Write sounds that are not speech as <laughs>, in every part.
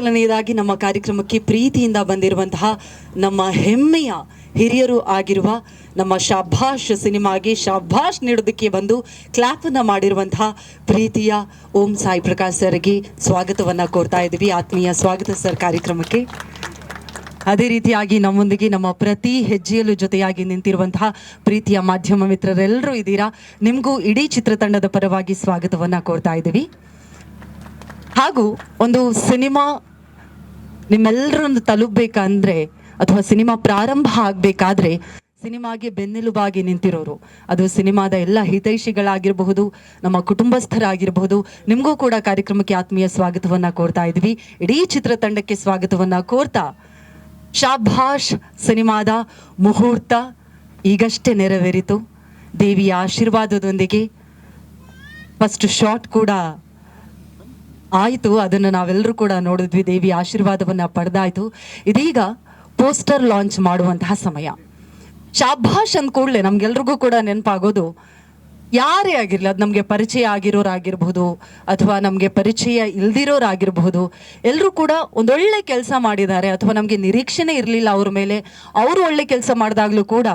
ಮೊದಲನೆಯದಾಗಿ ನಮ್ಮ ಕಾರ್ಯಕ್ರಮಕ್ಕೆ ಪ್ರೀತಿಯಿಂದ ಬಂದಿರುವಂತಹ ನಮ್ಮ ಹೆಮ್ಮೆಯ ಹಿರಿಯರು ಆಗಿರುವ ನಮ್ಮ ಶಾಭಾಷ್ ಸಿನಿಮಾಗೆ ಶಾಭಾಷ್ ನೀಡೋದಕ್ಕೆ ಬಂದು ಕ್ಲಾಪನ್ನು ಮಾಡಿರುವಂತಹ ಪ್ರೀತಿಯ ಓಂ ಸಾಯಿ ಪ್ರಕಾಶ್ ಸರ್ಗೆ ಸ್ವಾಗತವನ್ನು ಕೋರ್ತಾ ಇದ್ದೀವಿ. ಆತ್ಮೀಯ ಸ್ವಾಗತ ಸರ್ ಕಾರ್ಯಕ್ರಮಕ್ಕೆ. ಅದೇ ರೀತಿಯಾಗಿ ನಮ್ಮೊಂದಿಗೆ ನಮ್ಮ ಪ್ರತಿ ಹೆಜ್ಜೆಯಲ್ಲೂ ಜೊತೆಯಾಗಿ ನಿಂತಿರುವಂತಹ ಪ್ರೀತಿಯ ಮಾಧ್ಯಮ ಮಿತ್ರರೆಲ್ಲರೂ ಇದ್ದೀರಾ? ನಿಮಗೂ ಇಡೀ ಚಿತ್ರತಂಡದ ಪರವಾಗಿ ಸ್ವಾಗತವನ್ನ ಕೋರ್ತಾ ಇದ್ದೀವಿ. ಹಾಗೂ ಒಂದು ಸಿನಿಮಾ ನಿಮ್ಮೆಲ್ಲರನ್ನು ತಲುಪಬೇಕಂದ್ರೆ ಅಥವಾ ಸಿನಿಮಾ ಪ್ರಾರಂಭ ಆಗಬೇಕಾದ್ರೆ ಸಿನಿಮಾಗೆ ಬೆನ್ನೆಲುಬಾಗಿ ನಿಂತಿರೋರು. ಅದು ಸಿನಿಮಾದ ಎಲ್ಲ ಹಿತೈಷಿಗಳಾಗಿರಬಹುದು, ನಮ್ಮ ಕುಟುಂಬಸ್ಥರಾಗಿರಬಹುದು. ನಿಮಗೂ ಕೂಡ ಕಾರ್ಯಕ್ರಮಕ್ಕೆ ಆತ್ಮೀಯ ಸ್ವಾಗತವನ್ನ ಕೋರ್ತಾ ಇದ್ವಿ. ಇಡೀ ಚಿತ್ರತಂಡಕ್ಕೆ ಸ್ವಾಗತವನ್ನ ಕೋರ್ತಾ ಶಾಭಾಷ್ ಸಿನಿಮಾದ ಮುಹೂರ್ತ ಈಗಷ್ಟೇ ನೆರವೇರಿತು. ದೇವಿಯ ಆಶೀರ್ವಾದದೊಂದಿಗೆ ಫಸ್ಟ್ ಶಾಟ್ ಕೂಡ ಆಯಿತು, ಅದನ್ನು ನಾವೆಲ್ಲರೂ ಕೂಡ ನೋಡಿದ್ವಿ. ದೇವಿ ಆಶೀರ್ವಾದವನ್ನು ಪಡೆದಾಯಿತು. ಇದೀಗ ಪೋಸ್ಟರ್ ಲಾಂಚ್ ಮಾಡುವಂತಹ ಸಮಯ. ಶಾಭಾಷ್ ಅಂದ ಕೂಡಲೇ ನಮ್ಗೆಲ್ರಿಗೂ ಕೂಡ ನೆನಪಾಗೋದು, ಯಾರೇ ಆಗಿರಲಿ, ಅದು ನಮಗೆ ಪರಿಚಯ ಆಗಿರೋರಾಗಿರ್ಬೋದು, ಅಥವಾ ನಮಗೆ ಪರಿಚಯ ಇಲ್ದಿರೋರಾಗಿರ್ಬಹುದು ಎಲ್ಲರೂ ಕೂಡ ಒಂದೊಳ್ಳೆ ಕೆಲಸ ಮಾಡಿದ್ದಾರೆ. ಅಥವಾ ನಮಗೆ ನಿರೀಕ್ಷೆನೇ ಇರಲಿಲ್ಲ ಅವ್ರ ಮೇಲೆ. ಅವರು ಒಳ್ಳೆ ಕೆಲಸ ಮಾಡಿದಾಗಲೂ ಕೂಡ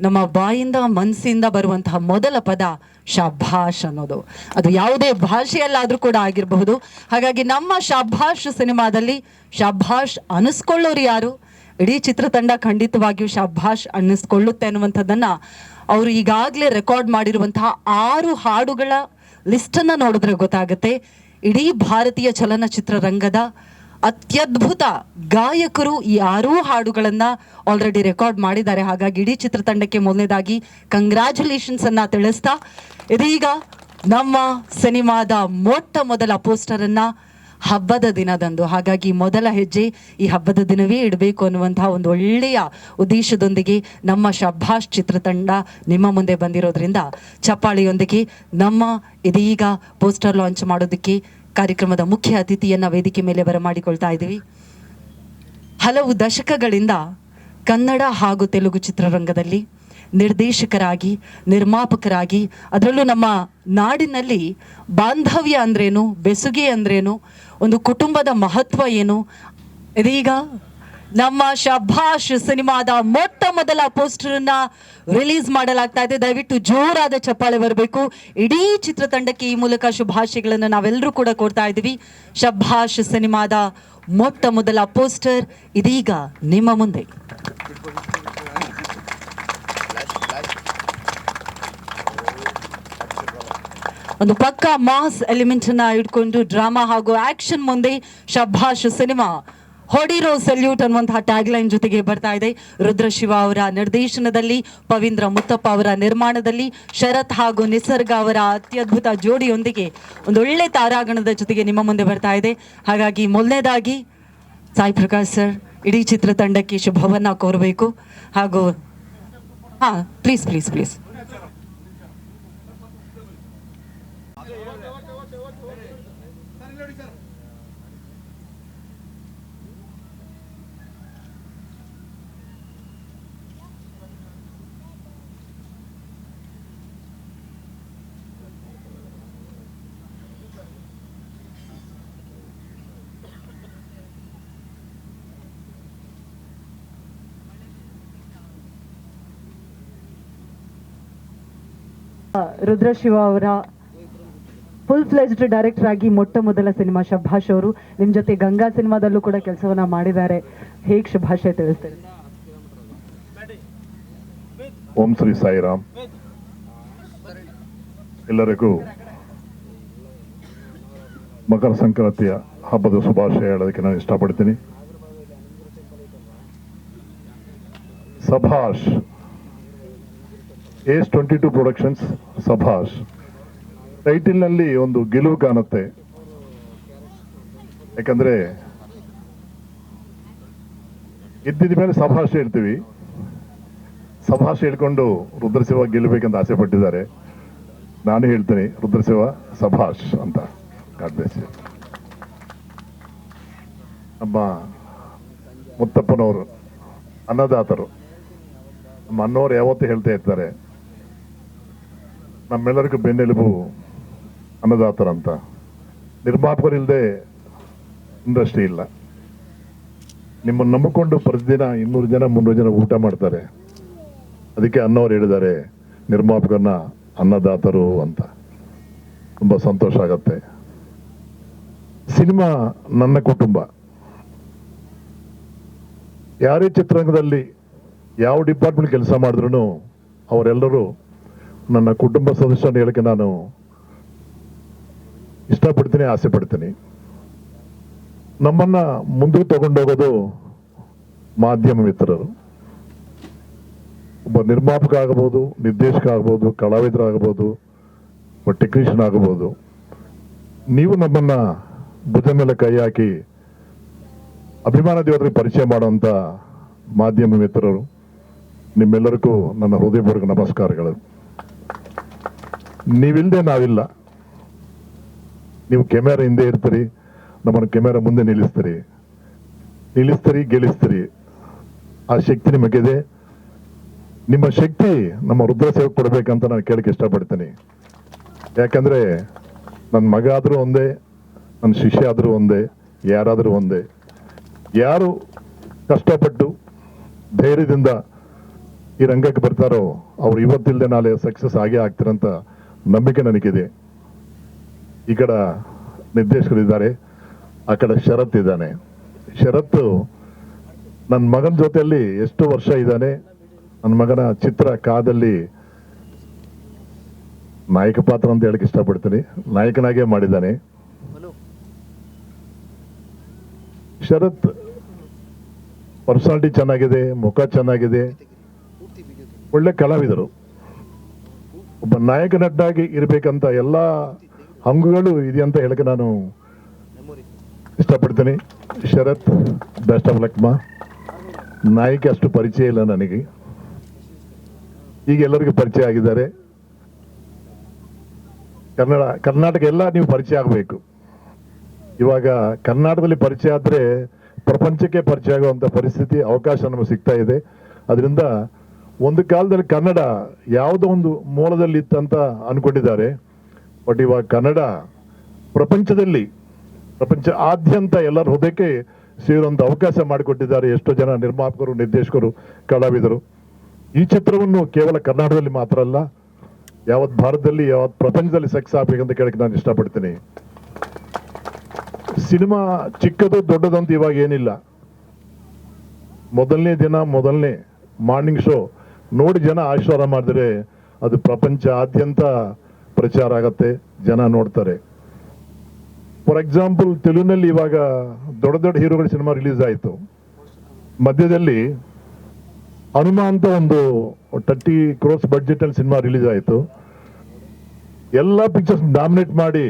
ನಮ್ಮ ಬಾಯಿಂದ ಮನಸ್ಸಿಂದ ಬರುವಂತಹ ಮೊದಲ ಪದ ಶಭಾಷ್ ಅನ್ನೋದು. ಅದು ಯಾವುದೇ ಭಾಷೆಯಲ್ಲಾದರೂ ಕೂಡ ಆಗಿರಬಹುದು. ಹಾಗಾಗಿ ನಮ್ಮ ಶಭಾಷ್ ಸಿನಿಮಾದಲ್ಲಿ ಶಭಾಷ್ ಅನಿಸ್ಕೊಳ್ಳೋರು ಯಾರು? ಇಡೀ ಚಿತ್ರತಂಡ ಖಂಡಿತವಾಗಿಯೂ ಶಭಾಷ್ ಅನ್ನಿಸ್ಕೊಳ್ಳುತ್ತೆ ಅನ್ನುವಂಥದ್ದನ್ನು ಅವರು ಈಗಾಗಲೇ ರೆಕಾರ್ಡ್ ಮಾಡಿರುವಂತಹ ಆರು ಹಾಡುಗಳ ಲಿಸ್ಟನ್ನು ನೋಡಿದ್ರೆ ಗೊತ್ತಾಗುತ್ತೆ. ಇಡೀ ಭಾರತೀಯ ಚಲನಚಿತ್ರ ರಂಗದ ಅತ್ಯದ್ಭುತ ಗಾಯಕರು ಯಾರೂ ಹಾಡುಗಳನ್ನು ಆಲ್ರೆಡಿ ರೆಕಾರ್ಡ್ ಮಾಡಿದ್ದಾರೆ. ಹಾಗಾಗಿ ಇಡೀ ಚಿತ್ರತಂಡಕ್ಕೆ ಮೊದಲನೇದಾಗಿ ಕಂಗ್ರ್ಯಾಚುಲೇಷನ್ಸ್ ಅನ್ನ ತಿಳಿಸ್ತಾ, ಇದೀಗ ನಮ್ಮ ಸಿನಿಮಾದ ಮೊಟ್ಟ ಮೊದಲ ಪೋಸ್ಟರ್ ಅನ್ನ ಹಬ್ಬದ ದಿನದಂದು. ಹಾಗಾಗಿ ಮೊದಲ ಹೆಜ್ಜೆ ಈ ಹಬ್ಬದ ದಿನವೇ ಇಡಬೇಕು ಅನ್ನುವಂತಹ ಒಂದು ಒಳ್ಳೆಯ ಉದ್ದೇಶದೊಂದಿಗೆ ನಮ್ಮ ಶಭಾಷ್ ಚಿತ್ರತಂಡ ನಿಮ್ಮ ಮುಂದೆ ಬಂದಿರೋದ್ರಿಂದ, ಚಪ್ಪಾಳಿಯೊಂದಿಗೆ ನಮ್ಮ ಇದೀಗ ಪೋಸ್ಟರ್ ಲಾಂಚ್ ಮಾಡೋದಕ್ಕೆ ಕಾರ್ಯಕ್ರಮದ ಮುಖ್ಯ ಅತಿಥಿಯನ್ನು ವೇದಿಕೆ ಮೇಲೆ ಬರಮಾಡಿಕೊಳ್ತಾ ಇದ್ದೀವಿ. ಹಲವು ದಶಕಗಳಿಂದ ಕನ್ನಡ ಹಾಗೂ ತೆಲುಗು ಚಿತ್ರರಂಗದಲ್ಲಿ ನಿರ್ದೇಶಕರಾಗಿ, ನಿರ್ಮಾಪಕರಾಗಿ, ಅದರಲ್ಲೂ ನಮ್ಮ ನಾಡಿನಲ್ಲಿ ಬಾಂಧವ್ಯ ಅಂದ್ರೇನು, ಬೆಸುಗೆ ಅಂದ್ರೇನು, ಒಂದು ಕುಟುಂಬದ ಮಹತ್ವ ಏನು, ಇದೀಗ ನಮ್ಮ ಶಭಾಷ್ ಸಿನಿಮಾದ ಮೊಟ್ಟ ಮೊದಲ ಪೋಸ್ಟರ್ ಅನ್ನ ರಿಲೀಸ್ ಮಾಡಲಾಗ್ತಾ ಇದೆ. ದಯವಿಟ್ಟು ಜೋರಾದ ಚಪ್ಪಾಳೆ ಬರಬೇಕು. ಇಡೀ ಚಿತ್ರತಂಡಕ್ಕೆ ಈ ಮೂಲಕ ಶುಭಾಶಯಗಳನ್ನು ನಾವೆಲ್ಲರೂ ಕೂಡ ಕೊಡ್ತಾ ಇದ್ದೀವಿ. ಶಭಾಷ್ ಸಿನಿಮಾದ ಮೊಟ್ಟ ಮೊದಲ ಪೋಸ್ಟರ್ ಇದೀಗ ನಿಮ್ಮ ಮುಂದೆ. ಒಂದು ಪಕ್ಕ ಮಾಸ್ ಎಲಿಮೆಂಟ್ ಅನ್ನ ಇಟ್ಕೊಂಡು ಡ್ರಾಮಾ ಹಾಗೂ ಆಕ್ಷನ್ ಮುಂದೆ ಶಭಾಷ್ ಸಿನಿಮಾ ಹೊಡಿರೋ ಸೆಲ್ಯೂಟ್ ಅನ್ನುವಂತಹ ಟ್ಯಾಗ್ ಲೈನ್ ಜೊತೆಗೆ ಬರ್ತಾ ಇದೆ. ರುದ್ರಶಿವ ಅವರ ನಿರ್ದೇಶನದಲ್ಲಿ, ಪವೀಂದ್ರ ಮುತ್ತಪ್ಪ ಅವರ ನಿರ್ಮಾಣದಲ್ಲಿ, ಶರತ್ ಹಾಗೂ ನಿಸರ್ಗ ಅವರ ಅತ್ಯದ್ಭುತ ಜೋಡಿಯೊಂದಿಗೆ ಒಂದು ಒಳ್ಳೆ ತಾರಾಗಣದ ಜೊತೆಗೆ ನಿಮ್ಮ ಮುಂದೆ ಬರ್ತಾ ಇದೆ. ಹಾಗಾಗಿ ಮೊದಲನೇದಾಗಿ, ಸಾಯಿ ಪ್ರಕಾಶ್ ಸರ್, ಇಡೀ ಚಿತ್ರತಂಡಕ್ಕೆ ಶುಭವನ್ನ ಕೋರಬೇಕು. ಹಾಗೂ, ಹಾ ಪ್ಲೀಸ್ ಪ್ಲೀಸ್ ಪ್ಲೀಸ್ ರುದ್ರಶಿವ ಅವರ ಫುಲ್ ಫ್ಲೆಜ್ಡ್ ಡೈರೆಕ್ಟರ್ ಆಗಿ ಮೊಟ್ಟ ಮೊದಲ ಸಿನಿಮಾ ಶಭಾಷ್ ಅವರು. ನಿಮ್ಮ ಜೊತೆ ಗಂಗಾ ಸಿನಿಮಾದಲ್ಲೂ ಕೂಡ ಕೆಲಸವನ್ನ ಮಾಡಿದ್ದಾರೆ. ಹೇಗ್ ಶುಭಾಶಯ ತಿಳಿಸ್ತಾರೆ? ಓಂ ಶ್ರೀ ಸಾಯಿರಾಮ್. ಎಲ್ಲರಿಗೂ ಮಕರ ಸಂಕ್ರಾಂತಿಯ ಹಬ್ಬದ ಶುಭಾಶಯ ಹೇಳೋದಕ್ಕೆ ನಾನು ಇಷ್ಟಪಡ್ತೀನಿ. Shabhash ace twenty two productions Shabhash ಟೈಟಲ್ನಲ್ಲಿ ಒಂದು ಗೆಲುವು ಕಾಣುತ್ತೆ. ಯಾಕಂದ್ರೆ ಇದ್ದಿದ ಮೇಲೆ ಸಭಾಷ್ ಹೇಳ್ತೀವಿ. ಸಭಾಷ್ ಹೇಳ್ಕೊಂಡು ರುದ್ರಶಿವ ಗೆಲ್ಲಬೇಕಂತ ಆಸೆ ಪಟ್ಟಿದ್ದಾರೆ. ನಾನು ಹೇಳ್ತೀನಿ ರುದ್ರಶಿವ ಸಭಾಷ್ ಅಂತ. ನಮ್ಮ ಮುತ್ತಪ್ಪನವರು, ಅನ್ನದಾತರು. ನಮ್ಮ ಅನ್ನೋರು ಯಾವತ್ತೂ ಹೇಳ್ತಾ ಇರ್ತಾರೆ ನಮ್ಮೆಲ್ಲರಿಗೂ ಬೆನ್ನೆಲುಬು ಅನ್ನದಾತರಂತ ನಿರ್ಮಾಪಕರಿಲ್ಲದೆ ಇಂಡಸ್ಟ್ರಿ ಇಲ್ಲ. ನಿಮ್ಮನ್ನು ನಂಬಿಕೊಂಡು ಪ್ರತಿದಿನ ಇನ್ನೂರು ಜನ, ಮುನ್ನೂರು ಜನ ಊಟ ಮಾಡ್ತಾರೆ. ಅದಕ್ಕೆ ಅನ್ನೋರು ಹೇಳಿದ್ದಾರೆ, ನಿರ್ಮಾಪಕರನ್ನ ಅನ್ನದಾತರು ಅಂತ. ತುಂಬ ಸಂತೋಷ ಆಗತ್ತೆ. ಸಿನಿಮಾ ನನ್ನ ಕುಟುಂಬ. ಯಾರೇ ಚಿತ್ರರಂಗದಲ್ಲಿ ಯಾವ ಡಿಪಾರ್ಟ್ಮೆಂಟ್ ಕೆಲಸ ಮಾಡಿದ್ರು ಅವರೆಲ್ಲರೂ ನನ್ನ ಕುಟುಂಬ ಸದಸ್ಯನ ಹೇಳಕ್ಕೆ ನಾನು ಇಷ್ಟಪಡ್ತೀನಿ ಆಸೆ ಪಡ್ತೀನಿ ನಮ್ಮನ್ನ ಮುಂದೆ ತಗೊಂಡೋಗೋದು ಮಾಧ್ಯಮ ಮಿತ್ರರು. ಒಬ್ಬ ನಿರ್ಮಾಪಕ ಆಗಬಹುದು ನಿರ್ದೇಶಕ ಆಗಬಹುದು ಕಲಾವಿದರಾಗ್ಬೋದು ಒಬ್ಬ ಟೆಕ್ನಿಷಿಯನ್ ಆಗಬಹುದು ನೀವು ನಮ್ಮನ್ನ ಭುಜ ಮೇಲೆ ಕೈ ಹಾಕಿ ಅಭಿಮಾನ ದೇವರಿಗೆ ಪರಿಚಯ ಮಾಡುವಂತ ಮಾಧ್ಯಮ ಮಿತ್ರರು. ನಿಮ್ಮೆಲ್ಲರಿಗೂ ನನ್ನ ಹೃದಯಪೂರ್ವಕ ನಮಸ್ಕಾರಗಳು. ನೀವಿಲ್ಲದೆ ನಾವಿಲ್ಲ. ನೀವು ಕೆಮೆರಾ ಹಿಂದೆ ಇರ್ತೀರಿ, ನಮ್ಮನ್ನು ಕೆಮೆರಾ ಮುಂದೆ ನಿಲ್ಲಿಸ್ತೀರಿ. ನಿಲ್ಲಿಸ್ತೀರಿ, ಗೆಲ್ಲಿಸ್ತೀರಿ. ಆ ಶಕ್ತಿ ನಿಮಗಿದೆ. ನಿಮ್ಮ ಶಕ್ತಿ ನಮ್ಮ ರುದ್ರ ಸೇವೆ ಕೊಡಬೇಕಂತ ನಾನು ಕೇಳಕ್ಕೆ ಇಷ್ಟಪಡ್ತೀನಿ. ಯಾಕಂದ್ರೆ ನನ್ನ ಮಗ ಆದರೂ ಒಂದೇ, ನನ್ನ ಶಿಷ್ಯ ಆದರೂ ಒಂದೇ, ಯಾರಾದರೂ ಒಂದೇ. ಯಾರು ಕಷ್ಟಪಟ್ಟು ಧೈರ್ಯದಿಂದ ಈ ರಂಗಕ್ಕೆ ಬರ್ತಾರೋ, ಅವ್ರು ಇವತ್ತಿಲ್ಲದೆ ನಾಳೆ ಸಕ್ಸಸ್ ಆಗೇ ಆಗ್ತಾರಂತ ನಂಬಿಕೆ ನನಗಿದೆ. ಈ ಕಡೆ ನಿರ್ದೇಶಕರಿದ್ದಾರೆ, ಆ ಕಡೆ ಶರತ್ ಇದ್ದಾನೆ. ಶರತ್ ನನ್ನ ಮಗನ ಜೊತೆಯಲ್ಲಿ ಎಷ್ಟು ವರ್ಷ ಇದ್ದಾನೆ ನನ್ನ ಮಗನ ಚಿತ್ರ ಕಾದಲ್ಲಿ ನಾಯಕ ಪಾತ್ರ ಅಂತ ಹೇಳಕ್ ಇಷ್ಟಪಡ್ತೀನಿ. ನಾಯಕನಾಗೇ ಮಾಡಿದ್ದಾನೆ. ಶರತ್ ಪರ್ಸನಾಲಿಟಿ ಚೆನ್ನಾಗಿದೆ, ಮುಖ ಚೆನ್ನಾಗಿದೆ. ಒಳ್ಳೆ ಕಲಾವಿದರು. ಒಬ್ಬ ನಾಯಕನಡ್ಡಾಗಿ ಇರಬೇಕಂತ ಎಲ್ಲ ಹಂಗುಗಳು ಇದೆಯಂತ ಹೇಳಕ್ಕೆ ನಾನು ಇಷ್ಟಪಡ್ತೀನಿ. ಶರತ್ ಬೆಸ್ಟ್ ಆಫ್ ಲಕ್ಮಾ ನಾಯಕಿ ಅಷ್ಟು ಪರಿಚಯ ಇಲ್ಲ ನನಗೆ. ಈಗ ಎಲ್ಲರಿಗೂ ಪರಿಚಯ ಆಗಿದ್ದಾರೆ. ಕನ್ನಡ, ಕರ್ನಾಟಕ ಎಲ್ಲ ನೀವು ಪರಿಚಯ ಆಗಬೇಕು. ಇವಾಗ ಕರ್ನಾಟಕದಲ್ಲಿ ಪರಿಚಯ ಆದರೆ ಪ್ರಪಂಚಕ್ಕೆ ಪರಿಚಯ ಆಗುವಂಥ ಪರಿಸ್ಥಿತಿ, ಅವಕಾಶ ನಮಗೆ ಸಿಗ್ತಾ ಇದೆ. ಅದರಿಂದ ಒಂದು ಕಾಲದಲ್ಲಿ ಕನ್ನಡ ಯಾವುದೋ ಒಂದು ಮೂಲದಲ್ಲಿ ಇತ್ತಂತ ಅನ್ಕೊಂಡಿದ್ದಾರೆ. ಬಟ್ ಇವಾಗ ಕನ್ನಡ ಪ್ರಪಂಚದಲ್ಲಿ, ಪ್ರಪಂಚ ಆದ್ಯಂತ ಎಲ್ಲರ ಹೃದಯಕ್ಕೆ ಸೇರುವಂಥ ಅವಕಾಶ ಮಾಡಿಕೊಟ್ಟಿದ್ದಾರೆ ಎಷ್ಟೋ ಜನ ನಿರ್ಮಾಪಕರು, ನಿರ್ದೇಶಕರು, ಕಲಾವಿದರು. ಈ ಚಿತ್ರವನ್ನು ಕೇವಲ ಕರ್ನಾಟಕದಲ್ಲಿ ಮಾತ್ರ ಅಲ್ಲ, ಯಾವತ್ ಭಾರತದಲ್ಲಿ, ಯಾವತ್ ಪ್ರಪಂಚದಲ್ಲಿ ಸಕ್ಸಸ್ ಆಗ್ಬೇಕಂತ ಕೇಳಕ್ಕೆ ನಾನು ಇಷ್ಟಪಡ್ತೀನಿ. ಸಿನಿಮಾ ಚಿಕ್ಕದು ದೊಡ್ಡದಂತ ಇವಾಗ ಏನಿಲ್ಲ. ಮೊದಲನೇ ದಿನ, ಮೊದಲನೇ ಮಾರ್ನಿಂಗ್ ಶೋ ನೋಡಿ ಜನ ಆಶೀರ್ವಾದ ಮಾಡಿದ್ರೆ ಅದು ಪ್ರಪಂಚಾದ್ಯಂತ ಪ್ರಚಾರ ಆಗತ್ತೆ, ಜನ ನೋಡ್ತಾರೆ. ಫಾರ್ ಎಕ್ಸಾಂಪಲ್ ತೆಲುಗಿನಲ್ಲಿ ಇವಾಗ ದೊಡ್ಡ ದೊಡ್ಡ ಹೀರೋಗಳ ಸಿನಿಮಾ ರಿಲೀಸ್ ಆಯಿತು. ಮಧ್ಯದಲ್ಲಿ ಹನುಮ ಅಂತ ಒಂದು ತರ್ಟಿ ಕ್ರೋಸ್ ಬಡ್ಜೆಟ್ ಅಲ್ಲಿ ಸಿನಿಮಾ ರಿಲೀಸ್ ಆಯಿತು. ಎಲ್ಲ ಪಿಕ್ಚರ್ಸ್ ಡಾಮಿನೇಟ್ ಮಾಡಿ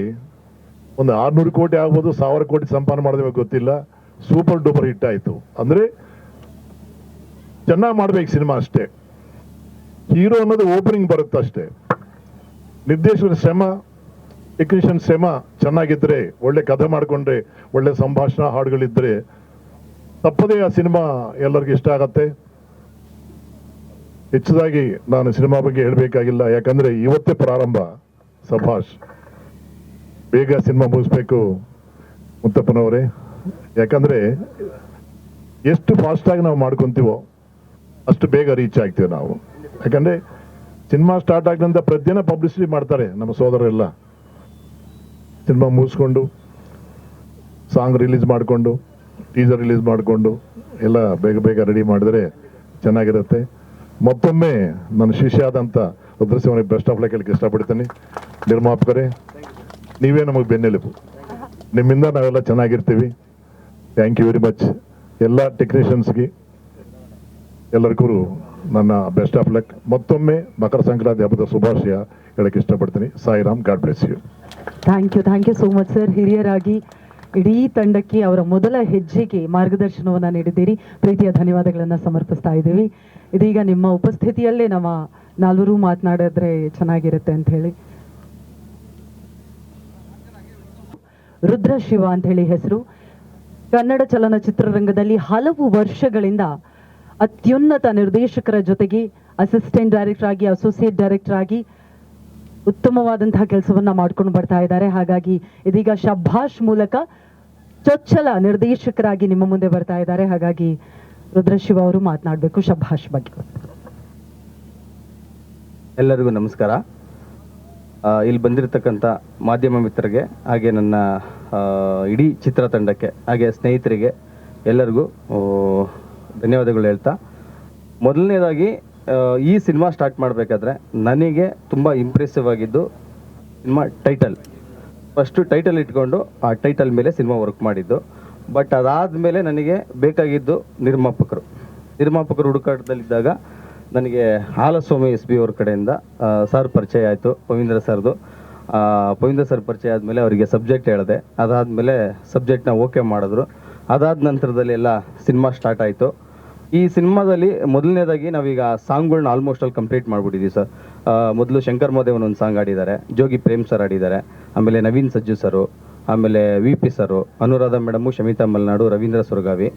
ಒಂದು ಆರ್ನೂರು ಕೋಟಿ ಆಗ್ಬೋದು, ಸಾವಿರ ಕೋಟಿ ಸಂಪಾದನೆ ಮಾಡಿದ್ರೆ ಗೊತ್ತಿಲ್ಲ. ಸೂಪರ್ ಡೂಪರ್ ಹಿಟ್ ಆಯಿತು. ಅಂದರೆ ಚೆನ್ನಾಗಿ ಮಾಡ್ಬೇಕು ಸಿನಿಮಾ ಅಷ್ಟೇ. ಹೀರೋ ಅನ್ನೋದು ಓಪನಿಂಗ್ ಬರುತ್ತೆ ಅಷ್ಟೇ. ನಿರ್ದೇಶಕರ ಶ್ರಮ ಟೆಕ್ನಿಷಿಯನ್ ಶ್ರಮ ಚೆನ್ನಾಗಿದ್ರೆ, ಒಳ್ಳೆ ಕಥೆ ಮಾಡಿಕೊಂಡ್ರೆ, ಒಳ್ಳೆ ಸಂಭಾಷಣಾ ಹಾಡುಗಳಿದ್ರೆ ತಪ್ಪದೇ ಆ ಸಿನಿಮಾ ಎಲ್ಲರಿಗೂ ಇಷ್ಟ ಆಗತ್ತೆ. ಹೆಚ್ಚದಾಗಿ ನಾನು ಸಿನಿಮಾ ಬಗ್ಗೆ ಹೇಳಬೇಕಾಗಿಲ್ಲ, ಯಾಕಂದ್ರೆ ಇವತ್ತೇ ಪ್ರಾರಂಭ, ಸಭಾಷ್. ಬೇಗ ಸಿನಿಮಾ ಮುಗಿಸ್ಬೇಕು ಮುತ್ತಪ್ಪನವರೇ ಯಾಕಂದ್ರೆ ಎಷ್ಟು ಫಾಸ್ಟ್ ಆಗಿ ನಾವು ಮಾಡ್ಕೊಂತೀವೋ ಅಷ್ಟು ಬೇಗ ರೀಚ್ ಆಗ್ತೀವಿ ನಾವು. ಯಾಕಂದ್ರೆ ಸಿನಿಮಾ ಸ್ಟಾರ್ಟ್ ಆಗಿದಂಥ ಪ್ರತಿದಿನ ಪಬ್ಲಿಸಿಟಿ ಮಾಡ್ತಾರೆ ನಮ್ಮ ಸೋದರೆಲ್ಲ ಸಿನಿಮಾ ಮುಗಿಸ್ಕೊಂಡು ಸಾಂಗ್ ರಿಲೀಸ್ ಮಾಡಿಕೊಂಡು ಟೀಸರ್ ರಿಲೀಸ್ ಮಾಡಿಕೊಂಡು, ಎಲ್ಲ ಬೇಗ ಬೇಗ ರೆಡಿ ಮಾಡಿದರೆ ಚೆನ್ನಾಗಿರುತ್ತೆ. ಮತ್ತೊಮ್ಮೆ ನನ್ನ ಶಿಷ್ಯ ಆದಂಥ ರುದ್ರಸಿಂಹನಿಗೆ ಬೆಸ್ಟ್ ಆಫ್ ಲಕ್ ಹೇಳಕ್ಕೆ ಇಷ್ಟಪಡ್ತೀನಿ. ನಿರ್ಮಾಪಕರೇ, ನೀವೇ ನಮಗೆ ಬೆನ್ನೆಲುಬು. ನಿಮ್ಮಿಂದ ನಾವೆಲ್ಲ ಚೆನ್ನಾಗಿರ್ತೀವಿ. ಥ್ಯಾಂಕ್ ಯು ವೆರಿ ಮಚ್ ಎಲ್ಲ ಟೆಕ್ನಿಷಿಯನ್ಸ್ಗೆ ಎಲ್ಲರಿಗೂ ನನ್ನ ಬೆಸ್ಟ್ ಆಫ್ ಲಕ್ ಮತ್ತೊಮ್ಮೆ ಮಕರ ಸಂಕ್ರಾಂತಿ ಹಬ್ಬದ ಶುಭಾಶಯ ಹೇಳಕ್ಕೆ ಇಷ್ಟಪಡ್ತೀನಿ. Sairam God bless you thank you thank you so much sir ಹಿರಿಯರಾಗಿ ಇಡೀ ತಂಡಕ್ಕೆ ಅವರ ಮೊದಲ ಹೆಜ್ಜೆಗೆ ಮಾರ್ಗದರ್ಶನವನ್ನು ನೀಡಿದ್ದೀರಿ. ಪ್ರೀತಿಯ ಧನ್ಯವಾದಗಳನ್ನು ಸಮರ್ಪಿಸ್ತಾ ಇದ್ದೀವಿ. ಇದೀಗ ನಿಮ್ಮ ಉಪಸ್ಥಿತಿಯಲ್ಲೇ ನಮ್ಮ ನಾಲ್ವರು ಮಾತನಾಡಿದ್ರೆ ಚೆನ್ನಾಗಿರುತ್ತೆ ಅಂತ ಹೇಳಿ. ರುದ್ರ ಶಿವ ಅಂತ ಹೇಳಿ ಹೆಸರು. ಕನ್ನಡ ಚಲನಚಿತ್ರರಂಗದಲ್ಲಿ ಹಲವು ವರ್ಷಗಳಿಂದ ಅತ್ಯುನ್ನತ ನಿರ್ದೇಶಕರ ಜೊತೆಗೆ ಅಸಿಸ್ಟೆಂಟ್ ಡೈರೆಕ್ಟರ್ ಆಗಿ ಅಸೋಸಿಯೇಟ್ ಡೈರೆಕ್ಟರ್ ಆಗಿ ಉತ್ತಮವಾದಂತಹ ಕೆಲಸವನ್ನ ಮಾಡ್ಕೊಂಡು ಬರ್ತಾ ಇದ್ದಾರೆ. ಹಾಗಾಗಿ ಇದೀಗ ಶಭಾಷ್ ಮೂಲಕ ಚೊಚ್ಚಲ ನಿರ್ದೇಶಕರಾಗಿ ನಿಮ್ಮ ಮುಂದೆ ಬರ್ತಾ ಇದ್ದಾರೆ. ಹಾಗಾಗಿ ರುದ್ರಶಿವ ಅವರು ಮಾತನಾಡಬೇಕು ಶಭಾಷ್ ಬಗ್ಗೆ. ಎಲ್ಲರಿಗೂ ನಮಸ್ಕಾರ. ಇಲ್ಲಿ ಬಂದಿರತಕ್ಕಂಥ ಮಾಧ್ಯಮ ಮಿತ್ರರಿಗೆ, ಹಾಗೆ ನನ್ನ ಇಡೀ ಚಿತ್ರತಂಡಕ್ಕೆ, ಹಾಗೆ ಸ್ನೇಹಿತರಿಗೆ ಎಲ್ಲರಿಗೂ ಧನ್ಯವಾದಗಳು ಹೇಳ್ತಾ. ಮೊದಲನೇದಾಗಿ ಈ ಸಿನಿಮಾ ಸ್ಟಾರ್ಟ್ ಮಾಡಬೇಕಾದ್ರೆ ನನಗೆ ತುಂಬ ಇಂಪ್ರೆಸಿವ್ ಆಗಿದ್ದು ಸಿನಿಮಾ ಟೈಟಲ್ ಫಸ್ಟು ಟೈಟಲ್ ಇಟ್ಕೊಂಡು ಆ ಟೈಟಲ್ ಮೇಲೆ ಸಿನಿಮಾ ವರ್ಕ್ ಮಾಡಿದ್ದು. ಬಟ್ ಅದಾದ ಮೇಲೆ ನನಗೆ ಬೇಕಾಗಿದ್ದು ನಿರ್ಮಾಪಕರು. ನಿರ್ಮಾಪಕರು ಹುಡುಕಾಟದಲ್ಲಿದ್ದಾಗ ನನಗೆ ಹಾಲಸ್ವಾಮಿ ಎಸ್ ಬಿ ಅವ್ರ ಕಡೆಯಿಂದ ಸರ್ ಪರಿಚಯ ಆಯಿತು, ಪವೀಂದ್ರ ಸರ್ದು. ಪವೀಂದ್ರ ಸರ್ ಪರಿಚಯ ಆದಮೇಲೆ ಅವರಿಗೆ ಸಬ್ಜೆಕ್ಟ್ ಹೇಳಿದೆ. ಅದಾದಮೇಲೆ ಸಬ್ಜೆಕ್ಟ್ನ ಓಕೆ ಮಾಡಿದ್ರು. ಅದಾದ ನಂತರದಲ್ಲಿ ಎಲ್ಲ ಸಿನಿಮಾ ಸ್ಟಾರ್ಟ್ ಆಯಿತು. ಈ ಸಿನಿಮಾದಲ್ಲಿ ಮೊದಲನೇದಾಗಿ ನಾವೀಗ ಸಾಂಗ್ಗಳನ್ನ ಆಲ್ಮೋಸ್ಟ್ ಅಲ್ಲಿ ಕಂಪ್ಲೀಟ್ ಮಾಡ್ಬಿಟ್ಟಿದ್ದೀವಿ ಸರ್ ಮೊದಲು ಶಂಕರ್ ಮಹದೇವನ್ ಒಂದು ಸಾಂಗ್ ಆಡಿದ್ದಾರೆ ಜೋಗಿ ಪ್ರೇಮ್ ಸರ್ ಆಡಿದ್ದಾರೆ ಆಮೇಲೆ ನವೀನ್ ಸಜ್ಜು ಸರು ಆಮೇಲೆ V P sir Anuradha madam Shamitha Malnad, Ravindra Suragavi,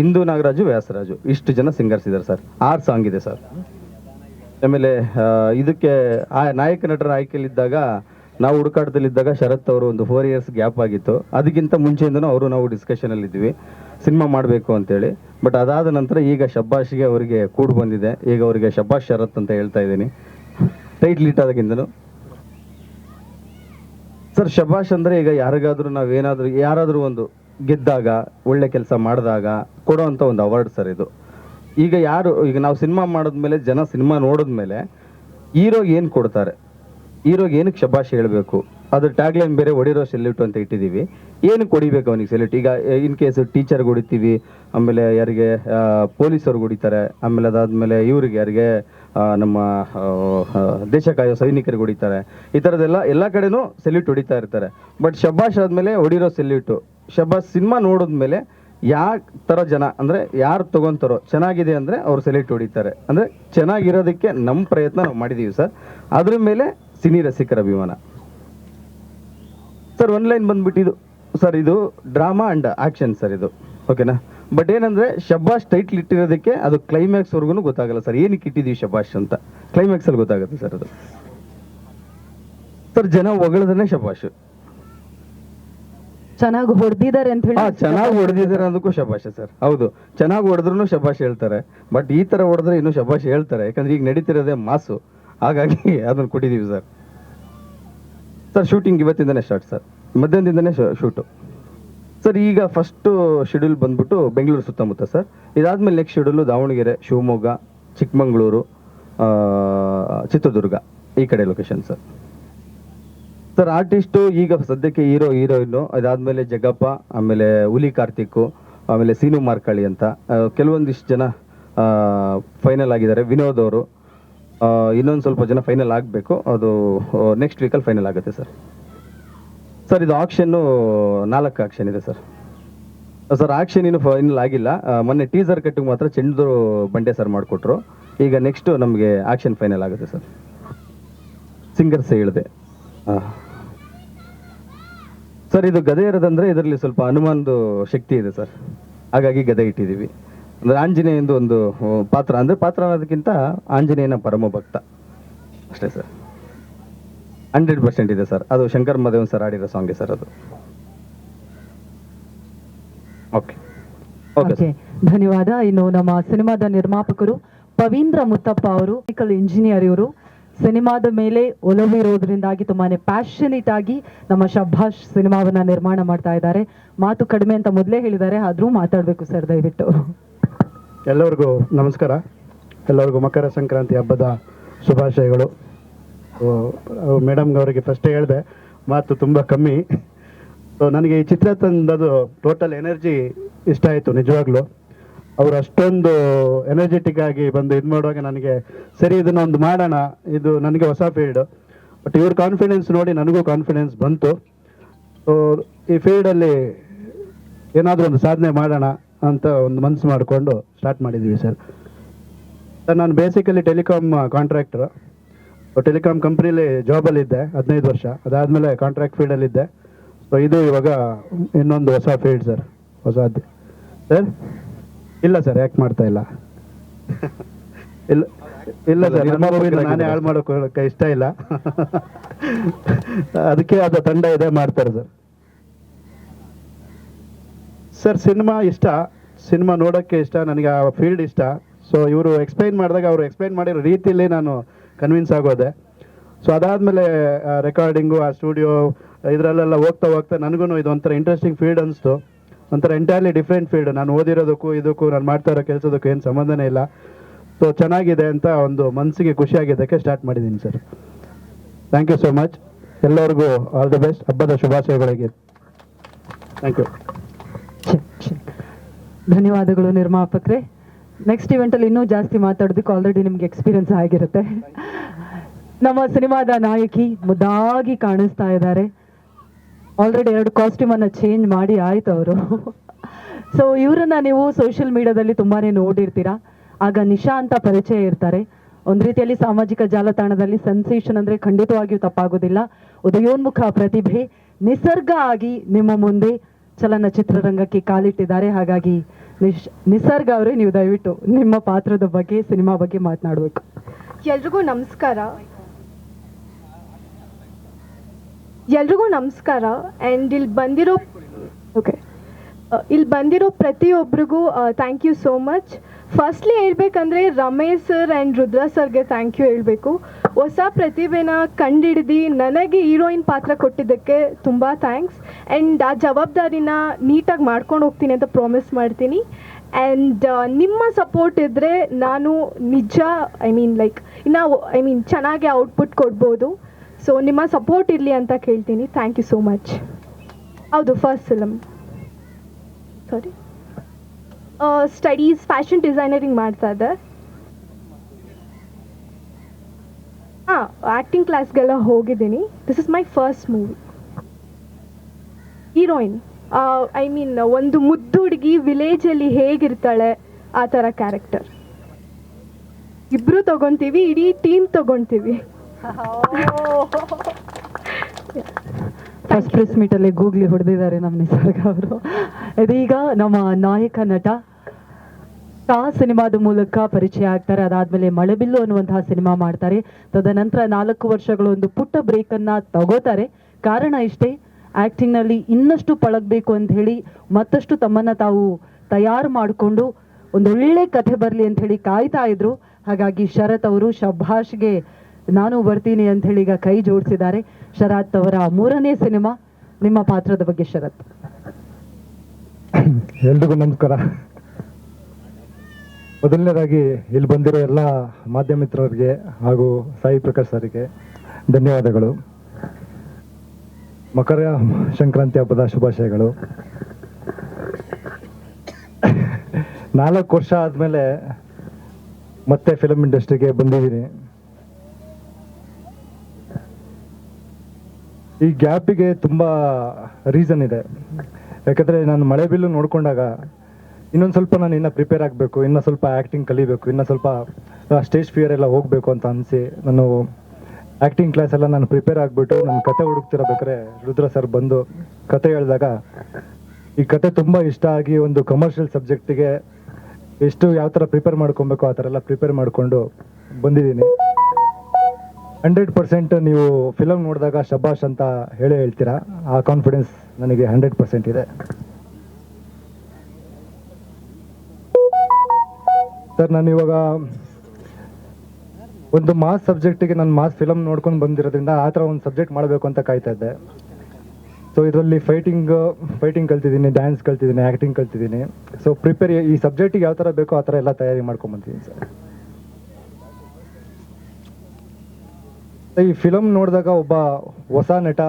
Indu Nagaraju, Vyasaraju, ಇಷ್ಟು ಜನ ಸಿಂಗರ್ಸ್ ಇದ್ದಾರೆ ಸರ್ ಆರು ಸಾಂಗ್ ಇದೆ ಸರ್ ಆಮೇಲೆ ಇದಕ್ಕೆ ಆ ನಾಯಕ ನಟರ ಆಯ್ಕೆಯಲ್ಲಿದ್ದಾಗ ನಾವು ಹುಡುಕಾಟದಲ್ಲಿದ್ದಾಗ ಶರತ್ ಅವರು ಒಂದು ಫೋರ್ ಇಯರ್ಸ್ ಗ್ಯಾಪ್ ಆಗಿತ್ತು. ಅದಕ್ಕಿಂತ ಮುಂಚೆಯಿಂದನೂ ಅವರು ನಾವು ಡಿಸ್ಕಷನ್ ಅಲ್ಲಿ ಇದ್ವಿ ಸಿನಿಮಾ ಮಾಡಬೇಕು ಅಂತೇಳಿ. ಬಟ್ ಅದಾದ ನಂತರ ಈಗ ಶಬ್ಬಾಷ್ಗೆ ಅವರಿಗೆ ಕೂಡು ಬಂದಿದೆ. ಈಗ ಅವರಿಗೆ ಶಬ್ಬಾಷ್ ಶರತ್ ಅಂತ ಹೇಳ್ತಾ ಇದ್ದೀನಿ. ಟೈಟ್ಲ್ ಇಟ್ಟಾದಾಗಿಂದನು ಸರ್ ಶಬಾಷ್ ಅಂದರೆ ಈಗ ಯಾರಿಗಾದ್ರೂ ಏನಾದರೂ, ಯಾರಾದರೂ ಒಂದು ಗೆದ್ದಾಗ, ಒಳ್ಳೆ ಕೆಲಸ ಮಾಡಿದಾಗ ಕೊಡುವಂತ ಒಂದು ಅವಾರ್ಡ್ ಸರ್ ಇದು. ಈಗ ಯಾರು, ಈಗ ನಾವು ಸಿನಿಮಾ ಮಾಡಿದ್ಮೇಲೆ, ಜನ ಸಿನಿಮಾ ನೋಡಿದ್ಮೇಲೆ, ಹೀರೋಗೆ ಏನು ಕೊಡ್ತಾರೆ? ಹೀರೋಗೆ ಏನಕ್ಕೆ ಶಬಾಷ್ ಹೇಳಬೇಕು? ಅದು ಟ್ಯಾಗ್ಲೈನ್ ಬೇರೆ ಹೊಡಿರೋ ಸೆಲ್ಯೂಟ್ ಅಂತ ಇಟ್ಟಿದ್ದೀವಿ. ಏನು ಕೊಡಿಬೇಕು ಅವನಿಗೆ ಸೆಲ್ಯೂಟ್ ಈಗ ಇನ್ ಕೇಸ್ ಟೀಚರ್ಗೆ ಹೊಡಿತೀವಿ, ಆಮೇಲೆ ಯಾರಿಗೆ ಪೊಲೀಸರು ಹೊಡಿತಾರೆ, ಆಮೇಲೆ ಅದಾದಮೇಲೆ ಇವ್ರಿಗೆ ಯಾರಿಗೆ ನಮ್ಮ ದೇಶ ಕಾಯೋ ಸೈನಿಕರಿಗೆ ಹೊಡಿತಾರೆ. ಈ ಥರದ್ದೆಲ್ಲ ಎಲ್ಲ ಕಡೆನೂ ಸೆಲ್ಯೂಟ್ ಹೊಡಿತಾ ಇರ್ತಾರೆ. ಬಟ್ ಶಬಾಷ್ ಆದಮೇಲೆ ಹೊಡಿರೋ ಸೆಲ್ಯೂಟು ಶಬಾಷ್ ಸಿನಿಮಾ ನೋಡಿದ್ಮೇಲೆ ಯಾವ ಥರ ಜನ, ಅಂದರೆ ಯಾರು ತೊಗೊತಾರೋ, ಚೆನ್ನಾಗಿದೆ ಅಂದರೆ ಅವ್ರು ಸೆಲ್ಯೂಟ್ ಹೊಡಿತಾರೆ. ಅಂದರೆ ಚೆನ್ನಾಗಿರೋದಕ್ಕೆ ನಮ್ಮ ಪ್ರಯತ್ನ ನಾವು ಮಾಡಿದ್ದೀವಿ ಸರ್. ಅದ್ರ ಮೇಲೆ ಸಿನಿ ರಸಿಕರ ಅಭಿಮಾನ. ಸರ್ ಒನ್ ಲೈನ್ ಬಂದ್ಬಿಟ್ಟಿದ್ದು. ಸರ್ ಇದು ಡ್ರಾಮಾ ಅಂಡ್ ಆಕ್ಷನ್ ಸರ್ ಇದು. ಓಕೆನಾ ಬಟ್ ಏನಂದ್ರೆ ಶಬಾಷ್ ಟೈಟ್ಲ್ ಇಟ್ಟಿರೋದಕ್ಕೆ ಅದು ಕ್ಲೈಮ್ಯಾಕ್ಸ್ ವರ್ಗು ಗೊತ್ತಾಗಲ್ಲ ಸರ್. ಏನಕ್ಕೆ ಇಟ್ಟಿದೀವಿ ಶಬಾಷ್ ಅಂತ? ಕ್ಲೈಮ್ಯಾಕ್ಸ್ ಅಲ್ಲಿ ಗೊತ್ತಾಗುತ್ತೆ ಸರ್ ಅದು. ಸರ್ ಜನ ಹೊಗಳದನ್ನೇ ಶಬಾಷ್ ಚೆನ್ನಾಗಿ ಹೊಡೆದಿದ್ದಾರೆ ಅಂತ ಹೇಳಿ ಚೆನ್ನಾಗಿ ಹೊಡೆದಿದ್ದಾರೆ ಅನ್ನೋದಕ್ಕೂ ಶಬಾಷ್ ಸರ್. ಹೌದು. ಚೆನ್ನಾಗಿ ಹೊಡೆದ್ರು ಶಬಾಷ್ ಹೇಳ್ತಾರೆ. ಬಟ್ ಈ ತರ ಹೊಡೆದ್ರೆ ಇನ್ನು ಶಬಾಷ್ ಹೇಳ್ತಾರೆ. ಯಾಕಂದ್ರೆ ಈಗ ನಡೀತಿರೋದೇ ಮಾಸು. ಹಾಗಾಗಿ ಅದನ್ನ ಕೊಟ್ಟಿದೀವಿ ಸರ್. ಸರ್ ಶೂಟಿಂಗ್ ಇವತ್ತಿಂದನೇ ಸ್ಟಾರ್ಟ್ ಸರ್ ಮಧ್ಯಾಹ್ನದಿಂದನೇ ಶೂಟು ಸರ್, ಈಗ ಫಸ್ಟು ಶೆಡ್ಯೂಲ್ ಬಂದ್ಬಿಟ್ಟು ಬೆಂಗಳೂರು ಸುತ್ತಮುತ್ತ ಸರ್ ಇದಾದ್ಮೇಲೆ ನೆಕ್ಸ್ಟ್ ಶೆಡ್ಯೂಲು ದಾವಣಗೆರೆ, ಶಿವಮೊಗ್ಗ, ಚಿಕ್ಕಮಗಳೂರು ಚಿತ್ರದುರ್ಗ ಈ ಕಡೆ ಲೊಕೇಶನ್ ಸರ್ ಸರ್ ಆರ್ಟಿಸ್ಟು ಈಗ ಸದ್ಯಕ್ಕೆ ಹೀರೋ ಹೀರೋಯಿನ್ನು ಅದಾದ್ಮೇಲೆ ಜಗಪ್ಪ ಆಮೇಲೆ ಹುಲಿ ಕಾರ್ತಿಕ್ಕು ಆಮೇಲೆ ಸೀನು ಮಾರ್ಕಳಿ ಅಂತ ಕೆಲವೊಂದಿಷ್ಟು ಜನ ಫೈನಲ್ ಆಗಿದ್ದಾರೆ. ವಿನೋದ್ ಅವರು ಇನ್ನೊಂದು ಸ್ವಲ್ಪ ಜನ ಫೈನಲ್ ಆಗಬೇಕು. ಅದು ನೆಕ್ಸ್ಟ್ ವೀಕಲ್ಲಿ ಫೈನಲ್ ಆಗುತ್ತೆ ಸರ್. ಸರ್, ಇದು ಆಕ್ಷನ್ನು ನಾಲ್ಕು ಆಕ್ಷನ್ ಇದೆ ಸರ್. ಸರ್ ಆಕ್ಷನ್ ಇನ್ನು ಫೈನಲ್ ಆಗಿಲ್ಲ. ಮೊನ್ನೆ ಟೀಸರ್ ಕಟ್ಟಿಗೆ ಮಾತ್ರ ಚೆಂಡು ಬಂಡೆ ಸರ್ ಮಾಡಿಕೊಟ್ರು. ಈಗ ನೆಕ್ಸ್ಟ್ ನಮಗೆ ಆಕ್ಷನ್ ಫೈನಲ್ ಆಗುತ್ತೆ ಸರ್. ಸಿಂಗರ್ಸ್ ಹೇಳಿದೆ. ಸರ್, ಇದು ಗದೆ ಇರೋದಂದ್ರೆ ಇದರಲ್ಲಿ ಸ್ವಲ್ಪ ಹನುಮಾನ್ದು ಶಕ್ತಿ ಇದೆ ಸರ್. ಹಾಗಾಗಿ ಗದೆ ಇಟ್ಟಿದ್ದೀವಿ. ಅಂದ್ರೆ ಆಂಜನೇಯಂದು ಒಂದು ಪಾತ್ರ. ಅಂದ್ರೆ ಪಾತ್ರ ಅನ್ನೋದಕ್ಕಿಂತ ಆಂಜನೇಯನ ಪರಮ ಭಕ್ತ. ಅಷ್ಟೇ ಸರ್. ಹಂಡ್ರೆಡ್ ಪರ್ಸೆಂಟ್ ಇದೆ ಸರ್. ಅದು ಶಂಕರ್ ಮದೇವನ್ ಸರ್ ಆಡಿರೋ ಸಾಂಗ್ ಸರ್ ಅದು. ಓಕೆ. ಓಕೆ ಧನ್ಯವಾದ. ಇನ್ನು ನಮ್ಮ ಸಿನಿಮಾದ ನಿರ್ಮಾಪಕರು ಪವೀಂದ್ರ ಮುತ್ತಪ್ಪ ಅವರು ಮೆಡಿಕಲ್ ಇಂಜಿನಿಯರ್ ಇವರು. ಸಿನಿಮಾದ ಮೇಲೆ ಒಲವಿರೋದ್ರಿಂದಾಗಿ ತುಂಬಾನೇ ಪ್ಯಾಷನೇಟ್ ಆಗಿ ನಮ್ಮ ಶಭಾಷ್ ಸಿನಿಮಾವನ್ನ ನಿರ್ಮಾಣ ಮಾಡ್ತಾ ಇದ್ದಾರೆ. ಮಾತು ಕಡಿಮೆ ಅಂತ ಮೊದಲೇ ಹೇಳಿದ್ದಾರೆ. ಆದ್ರೂ ಮಾತಾಡ್ಬೇಕು ಸರ್ ದಯವಿಟ್ಟು. ಎಲ್ಲರಿಗೂ ನಮಸ್ಕಾರ. ಎಲ್ಲರಿಗೂ ಮಕರ ಸಂಕ್ರಾಂತಿ ಹಬ್ಬದ ಶುಭಾಶಯಗಳು. ಮೇಡಮ್ ಅವರಿಗೆ ಫಸ್ಟೇ ಹೇಳಿದೆ, ಮಾತು ತುಂಬ ಕಮ್ಮಿ. ಸೊ ನನಗೆ ಈ ಚಿತ್ರ ತಂದದು ಟೋಟಲ್ ಎನರ್ಜಿ ಇಷ್ಟ ಆಯಿತು ನಿಜವಾಗ್ಲೂ. ಅವರು ಅಷ್ಟೊಂದು ಎನರ್ಜೆಟಿಕ್ ಆಗಿ ಬಂದು ಇದು ಮಾಡುವಾಗ ನನಗೆ, ಸರಿ ಇದನ್ನ ಒಂದು ಮಾಡೋಣ, ಇದು ನನಗೆ ಹೊಸ ಫೀಲ್ಡ್ ಬಟ್ ಇವ್ರ ಕಾನ್ಫಿಡೆನ್ಸ್ ನೋಡಿ ನನಗೂ ಕಾನ್ಫಿಡೆನ್ಸ್ ಬಂತು. ಸೊ ಈ ಫೀಲ್ಡಲ್ಲಿ ಏನಾದರೂ ಒಂದು ಸಾಧನೆ ಮಾಡೋಣ ಅಂತ ಒಂದು ಮನಸ್ಸು ಮಾಡಿಕೊಂಡು ಸ್ಟಾರ್ಟ್ ಮಾಡಿದ್ವಿ ಸರ್ ಸರ್ ನಾನು ಬೇಸಿಕಲಿ ಟೆಲಿಕಾಮ್ ಕಾಂಟ್ರಾಕ್ಟರ್ ಟೆಲಿಕಾಮ್ ಕಂಪ್ನಿಲಿ ಜಾಬಲ್ಲಿದ್ದೆ ಹದಿನೈದು ವರ್ಷ. ಅದಾದಮೇಲೆ ಕಾಂಟ್ರಾಕ್ಟ್ ಫೀಲ್ಡಲ್ಲಿದ್ದೆ ಸೊ ಇದು ಇವಾಗ ಇನ್ನೊಂದು ಹೊಸ ಫೀಲ್ಡ್ ಸರ್ ಹೊಸದು ಸರ್ ಇಲ್ಲ ಸರ್ ಯಾಕೆ ಮಾಡ್ತಾ ಇಲ್ಲ. <laughs> ಇಲ್ಲ ಇಲ್ಲ ಸರ್ ನಮ್ಮ ನಾನೇ ಹಾಳು ಮಾಡೋಕೆ ಇಷ್ಟ ಇಲ್ಲ. <laughs> ಅದಕ್ಕೆ ಅದು ತಂಡ ಇದೆ ಮಾಡ್ತಾರೆ ಸರ್ ಸರ್, ಸಿನಿಮಾ ಇಷ್ಟ. ಸಿನಿಮಾ ನೋಡೋಕ್ಕೆ ಇಷ್ಟ. ನನಗೆ ಆ ಫೀಲ್ಡ್ ಇಷ್ಟ. ಸೊ ಇವರು ಎಕ್ಸ್ಪ್ಲೈನ್ ಮಾಡಿದಾಗ ಅವರು ಎಕ್ಸ್ಪ್ಲೈನ್ ಮಾಡಿರೋ ರೀತಿಯಲ್ಲಿ ನಾನು ಕನ್ವಿನ್ಸ್ ಆಗೋದೆ. ಸೊ ಅದಾದಮೇಲೆ ರೆಕಾರ್ಡಿಂಗು ಆ ಸ್ಟುಡಿಯೋ ಇದರಲ್ಲೆಲ್ಲ ಹೋಗ್ತಾ ಹೋಗ್ತಾ ನನಗೂ ಇದು ಒಂಥರ ಇಂಟ್ರೆಸ್ಟಿಂಗ್ ಫೀಲ್ಡ್ ಅನಿಸ್ತು. ಒಂಥರ ಎಂಟೈರ್ಲಿ ಡಿಫ್ರೆಂಟ್ ಫೀಲ್ಡ್ ನಾನು ಓದಿರೋದಕ್ಕೂ ಇದಕ್ಕೂ, ನಾನು ಮಾಡ್ತಾ ಇರೋ ಕೆಲಸದಕ್ಕೂ ಏನು ಸಂಬಂಧನೇ ಇಲ್ಲ. ಸೊ ಚೆನ್ನಾಗಿದೆ ಅಂತ ಒಂದು ಮನಸ್ಸಿಗೆ ಖುಷಿಯಾಗಿದ್ದಕ್ಕೆ ಸ್ಟಾರ್ಟ್ ಮಾಡಿದ್ದೀನಿ, sir. Thank you so much ಎಲ್ಲರಿಗೂ ಆಲ್ ದಿ ಬೆಸ್ಟ್ ಹಬ್ಬದ ಶುಭಾಶಯಗಳಿಗೆ. Thank you. ಧನ್ಯವಾದಗಳು ನಿರ್ಮಾಪಕರೇ. ನೆಕ್ಸ್ಟ್ ಇವೆಂಟಲ್ಲಿ ಇನ್ನೂ ಜಾಸ್ತಿ ಮಾತಾಡೋದಕ್ಕೆ ಆಲ್ರೆಡಿ ನಿಮ್ಗೆ ಎಕ್ಸ್ಪೀರಿಯನ್ಸ್ ಆಗಿರುತ್ತೆ. ನಮ್ಮ ಸಿನಿಮಾದ ನಾಯಕಿ ಮುದ್ದಾಗಿ ಕಾಣಿಸ್ತಾ ಇದ್ದಾರೆ. ಆಲ್ರೆಡಿ ಎರಡು ಕಾಸ್ಟ್ಯೂಮ್ ಅನ್ನ ಚೇಂಜ್ ಮಾಡಿ ಆಯ್ತು ಅವರು. ಸೊ ಇವರನ್ನ ನೀವು ಸೋಷಿಯಲ್ ಮೀಡಿಯಾದಲ್ಲಿ ತುಂಬಾನೇ ನೋಡಿರ್ತೀರಾ. ಆಗ ನಿಶಾ ಅಂತ ಪರಿಚಯ ಇರ್ತಾರೆ. ಒಂದು ರೀತಿಯಲ್ಲಿ ಸಾಮಾಜಿಕ ಜಾಲತಾಣದಲ್ಲಿ ಸೆನ್ಸೇಷನ್ ಅಂದ್ರೆ ಖಂಡಿತವಾಗಿಯೂ ತಪ್ಪಾಗೋದಿಲ್ಲ. ಉದಯೋನ್ಮುಖ ಪ್ರತಿಭೆ, ನಿಸರ್ಗ ಆಗಿ ನಿಮ್ಮ ಮುಂದೆ ಚಲನಚಿತ್ರರಂಗಕ್ಕೆ ಕಾಲಿಟ್ಟಿದ್ದಾರೆ. ಹಾಗಾಗಿ ನಿಶ್ ನಿಸರ್ಗ ಅವರೇ ನೀವು ದಯವಿಟ್ಟು ನಿಮ್ಮ ಪಾತ್ರದ ಬಗ್ಗೆ ಸಿನಿಮಾ ಬಗ್ಗೆ ಮಾತನಾಡಬೇಕು. ಎಲ್ರಿಗೂ ನಮಸ್ಕಾರ. ಎಲ್ರಿಗೂ ನಮಸ್ಕಾರ. ಆ್ಯಂಡ್ ಇಲ್ಲಿ ಬಂದಿರೋ ಓಕೆ ಇಲ್ಲಿ ಬಂದಿರೋ ಪ್ರತಿಯೊಬ್ಬರಿಗೂ thank you so much firstly ಹೇಳ್ಬೇಕಂದ್ರೆ ರಮೇಶ್ ಸರ್ ಆ್ಯಂಡ್ ರುದ್ರ ಸರ್ಗೆ ಥ್ಯಾಂಕ್ ಯು ಹೇಳಬೇಕು. ಹೊಸ ಪ್ರತಿಭೆನ ಕಂಡಿಡ್ದು, ನನಗೆ ಹೀರೋಯಿನ್ ಪಾತ್ರ ಕೊಟ್ಟಿದ್ದಕ್ಕೆ ತುಂಬ ಥ್ಯಾಂಕ್ಸ್ ಆ್ಯಂಡ್ ಆ ಜವಾಬ್ದಾರಿನ ನೀಟಾಗಿ ಮಾಡ್ಕೊಂಡು ಹೋಗ್ತೀನಿ ಅಂತ ಪ್ರಾಮಿಸ್ ಮಾಡ್ತೀನಿ. ಆ್ಯಂಡ್ ನಿಮ್ಮ ಸಪೋರ್ಟ್ ಇದ್ದರೆ ನಾನು ನಿಜ ಐ ಮೀನ್ ಲೈಕ್ ಇನ್ನು ಐ ಮೀನ್ ಚೆನ್ನಾಗಿ ಔಟ್ಪುಟ್ ಕೊಡ್ಬೋದು. ಸೊ ನಿಮ್ಮ ಸಪೋರ್ಟ್ ಇರಲಿ ಅಂತ ಕೇಳ್ತೀನಿ. ಥ್ಯಾಂಕ್ ಯು ಸೋ ಮಚ್ ಹೌದು first film sorry studies fashion designering ಮಾಡ್ತಾ ಇದ್ದೆ ಹಾಂ ಆ್ಯಕ್ಟಿಂಗ್ ಕ್ಲಾಸ್ಗೆಲ್ಲ ಹೋಗಿದ್ದೀನಿ. This is my first movie heroine I mean ಒಂದು ಮುದ್ದು ಹುಡುಗಿ ವಿಲೇಜಲ್ಲಿ ಹೇಗಿರ್ತಾಳೆ, ಆ ಥರ ಕ್ಯಾರೆಕ್ಟರ್ ಇಬ್ರು ತಗೊಂತೀವಿ, ಇಡೀ ಟೀಮ್ ತಗೊಂತೀವಿ. <laughs> ಫಸ್ಟ್ ಪ್ರೆಸ್ ಅಲ್ಲಿ ಗೂಗ್ಲಿ ಹೊಡೆದಿದ್ದಾರೆ ನಮ್ಮ ನಿಸರ್ಗ ಅವರು. ಇದೀಗ ನಮ್ಮ ನಾಯಕ ನಟ ತಾ ಸಿನಿಮಾದ ಮೂಲಕ ಪರಿಚಯ ಆಗ್ತಾರೆ. ಅದಾದ್ಮೇಲೆ ಮಳೆಬಿಲ್ಲು ಅನ್ನುವಂತಹ ಸಿನಿಮಾ ಮಾಡ್ತಾರೆ. ತದನಂತರ ನಾಲ್ಕು ವರ್ಷಗಳು ಒಂದು ಪುಟ್ಟ ಬ್ರೇಕ್ ಅನ್ನ ತಗೋತಾರೆ. ಕಾರಣ ಇಷ್ಟೇ ಆಕ್ಟಿಂಗ್ನಲ್ಲಿ ಇನ್ನಷ್ಟು ಪಳಗ್ಬೇಕು ಅಂತ ಹೇಳಿ ಮತ್ತಷ್ಟು ತಮ್ಮನ್ನ ತಾವು ತಯಾರು ಮಾಡಿಕೊಂಡು ಒಂದೊಳ್ಳೆ ಕಥೆ ಬರಲಿ ಅಂತ ಹೇಳಿ ಕಾಯ್ತಾ ಇದ್ರು. ಹಾಗಾಗಿ ಶರತ್ ಅವರು ಶಭಾಷ್ಗೆ ನಾನು ಬರ್ತೀನಿ ಅಂತ ಹೇಳಿ ಈಗ ಕೈ ಜೋಡಿಸಿದ್ದಾರೆ. ಶರತ್ ಅವರ ಮೂರನೇ ಸಿನಿಮಾ ನಿಮ್ಮ ಪಾತ್ರದ ಬಗ್ಗೆ ಶರತ್. ಎಲ್ರಿಗೂ ನಮಸ್ಕಾರ. ಮೊದಲನೇದಾಗಿ ಇಲ್ಲಿ ಬಂದಿರೋ ಎಲ್ಲ ಮಾಧ್ಯಮ ಮಿತ್ರರಿಗೆ ಹಾಗೂ ಸಾಯಿ ಪ್ರಕಾಶ್ ಸರಿಗೆ ಧನ್ಯವಾದಗಳು. ಮಕರ ಸಂಕ್ರಾಂತಿ ಹಬ್ಬದ ಶುಭಾಶಯಗಳು. ನಾಲ್ಕು ವರ್ಷ ಆದಮೇಲೆ ಮತ್ತೆ ಫಿಲಮ್ ಇಂಡಸ್ಟ್ರಿಗೆ ಬಂದಿದ್ದೀನಿ. ಈ ಗ್ಯಾಪಿಗೆ ತುಂಬ ರೀಸನ್ ಇದೆ. ಯಾಕಂದರೆ ನಾನು ಮಳೆ ಬಿಲ್ಲು ನೋಡಿಕೊಂಡಾಗ ಇನ್ನೊಂದು ಸ್ವಲ್ಪ ನಾನು ಇನ್ನೂ ಪ್ರಿಪೇರ್ ಆಗಬೇಕು, ಇನ್ನೂ ಸ್ವಲ್ಪ ಆ್ಯಕ್ಟಿಂಗ್ ಕಲಿಬೇಕು, ಇನ್ನೂ ಸ್ವಲ್ಪ ಸ್ಟೇಜ್ ಫಿಯರ್ ಎಲ್ಲ ಹೋಗಬೇಕು ಅಂತ ಅನಿಸಿ ನಾನು ಆ್ಯಕ್ಟಿಂಗ್ ಕ್ಲಾಸ್ ಎಲ್ಲ ನಾನು ಪ್ರಿಪೇರ್ ಆಗಿಬಿಟ್ಟು ನನ್ನ ಕತೆ ಹುಡುಕ್ತಿರಬೇಕಾದ್ರೆ ರುದ್ರ ಸರ್ ಬಂದು ಕತೆ ಹೇಳಿದಾಗ ಈ ಕತೆ ತುಂಬ ಇಷ್ಟ ಆಗಿ ಒಂದು ಕಮರ್ಷಿಯಲ್ ಸಬ್ಜೆಕ್ಟಿಗೆ ಎಷ್ಟು ಯಾವ ಥರ ಪ್ರಿಪೇರ್ ಮಾಡ್ಕೊಬೇಕು ಆ ಥರ ಎಲ್ಲ ಪ್ರಿಪೇರ್ ಮಾಡಿಕೊಂಡು ಬಂದಿದ್ದೀನಿ. ಹಂಡ್ರೆಡ್ ಪರ್ಸೆಂಟ್ ನೀವು ಫಿಲಮ್ ನೋಡಿದಾಗ ಶಬಾಷ್ ಅಂತ ಹೇಳಿ ಹೇಳ್ತೀರಾ? ಆ ಕಾನ್ಫಿಡೆನ್ಸ್ ನನಗೆ ಹಂಡ್ರೆಡ್ ಪರ್ಸೆಂಟ್ ಇದೆ. ಸರ್ ನಾನು ಇವಾಗ ಒಂದು ಮಾಸ್ ಸಬ್ಜೆಕ್ಟಿಗೆ ನಾನು ಮಾಸ್ ಫಿಲಮ್ ನೋಡ್ಕೊಂಡು ಬಂದಿರೋದ್ರಿಂದ ಆ ಥರ ಒಂದು ಸಬ್ಜೆಕ್ಟ್ ಮಾಡಬೇಕು ಅಂತ ಕಾಯ್ತಾ ಇದ್ದೆ. ಸೊ ಇದರಲ್ಲಿ ಫೈಟಿಂಗ್ ಫೈಟಿಂಗ್ ಕಲ್ತಿದ್ದೀನಿ ಡ್ಯಾನ್ಸ್ ಕಲ್ತಿದ್ದೀನಿ ಆ್ಯಕ್ಟಿಂಗ್ ಕಲ್ತಿದ್ದೀನಿ. ಸೊ ಪ್ರಿಪೇರ್ ಈ ಸಬ್ಜೆಕ್ಟಿಗೆ ಯಾವ ಥರ ಬೇಕೋ ಆ ಥರ ಎಲ್ಲ ತಯಾರಿ ಮಾಡ್ಕೊಂಬಂತೀನಿ ಸರ್ ಈ ಫಿಲಮ್ ನೋಡಿದಾಗ ಒಬ್ಬ ಹೊಸ ನಟ,